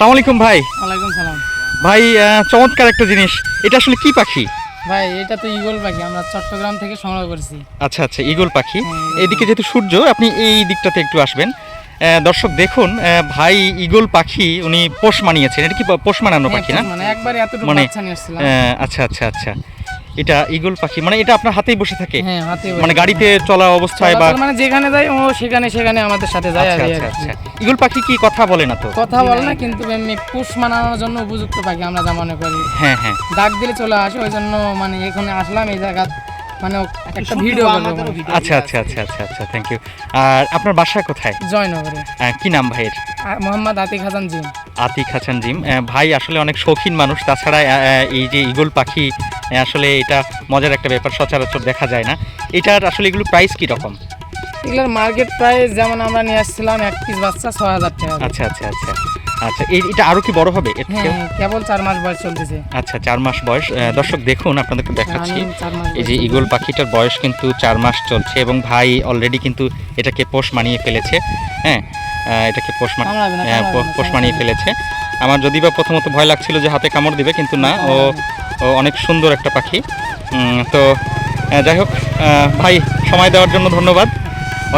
সালাম আলাইকুম ভাই। ওয়ালাইকুম সালাম। ভাই চমৎকার একটা জিনিস। এটা আসলে কি পাখি? ভাই এটা তো ইগল পাখি। আমরা চট্টগ্রাম থেকে সংগ্রহ করেছি। আচ্ছা আচ্ছা ইগল পাখি। হ্যাঁ, এদিকে যেহেতু সূর্য আপনি এই দিকটাতে একটু আসবেন। দর্শক দেখুন ভাই ইগল পাখি উনি পোষ মানিয়েছেন। এটা কি পোষ মানানো হ্যাঁ, পাখি না? মানে। একবার এতটুকু মানে, আচ্ছা আচ্ছা আচ্ছা। এটা ইগল পাখি মানে এটা আপনার হাতেই বসে থাকে। হ্যাঁ মানে গাড়িতে চলা অবস্থায় বা মানে যেখানে যাই ও সেখানে সেখানে আমাদের সাথে যায় আচ্ছা আর আচ্ছা কি। আচ্ছা। ইগল পাখি কি কথা বলে না তো? কথা বলে না কিন্তু এমনি পুষ মানানোর জন্য উপযুক্ত পাখি আমরা যা মনে করি। হ্যাঁ হ্যাঁ। ডাক দিলে চলে আসে ওই জন্য মানে এখানে আসলাম এই জায়গা মানে একটা ভিডিও করব আচ্ছা আচ্ছা আচ্ছা আচ্ছা আচ্ছা থ্যাংক ইউ আর আপনার বাসা কোথায়? জয়নগরে। কি নাম ভাইয়ের? মোহাম্মদ আতিক হাসান জিম। আতিক হাসান জিম। ভাই আসলে অনেক শৌখিন মানুষ তাছাড়া এই যে ইগল পাখি আসলে এটা মজার একটা ব্যাপার সচরাচর দেখা যায় না। এটার আসলে এগুলো প্রাইস কি রকম? এগুলোর মার্কেট প্রাইস যেমন আমরা নিয়ে আসছিলাম এক পিস বাচ্চা ছ হাজার টাকা আচ্ছা আচ্ছা আচ্ছা আচ্ছা এটা আরও কি বড় হবে? হ্যাঁ? হ্যাঁ, কেবল চার মাস বয়স চলতেছে। আচ্ছা চার মাস বয়স। দর্শক দেখুন আপনাদেরকে দেখাচ্ছি। মাস এই যে ইগল পাখিটার বয়স কিন্তু চার মাস চলছে এবং ভাই অলরেডি কিন্তু এটাকে পোষ মানিয়ে ফেলেছে। হ্যাঁ এটাকে পোষ না, পোষ মানিয়ে ফেলেছে। আমার যদি বা প্রথমত ভয় লাগছিল যে হাতে কামড় দিবে কিন্তু না ও ও অনেক সুন্দর একটা পাখি। তো যাই হোক ভাই সময় দেওয়ার জন্য ধন্যবাদ।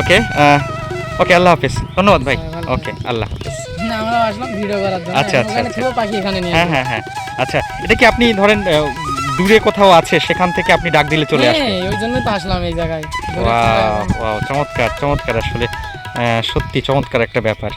ওকে ওকে আল্লাহ হাফিজ। ধন্যবাদ ভাই। আচ্ছা, ওকে আল্লাহ হাফিজ। জন্য। আচ্ছা, আচ্ছা, আচ্ছা। হ্যাঁ হ্যাঁ হ্যাঁ। আচ্ছা এটা কি আপনি ধরেন দূরে কোথাও আছে সেখান থেকে আপনি ডাক দিলে চলে আসবেন হ্যাঁ ওই জন্যই তো আসলাম এই জায়গায়। ওয়াও চমৎকার চমৎকার আসলে সত্যি চমৎকার একটা ব্যাপার।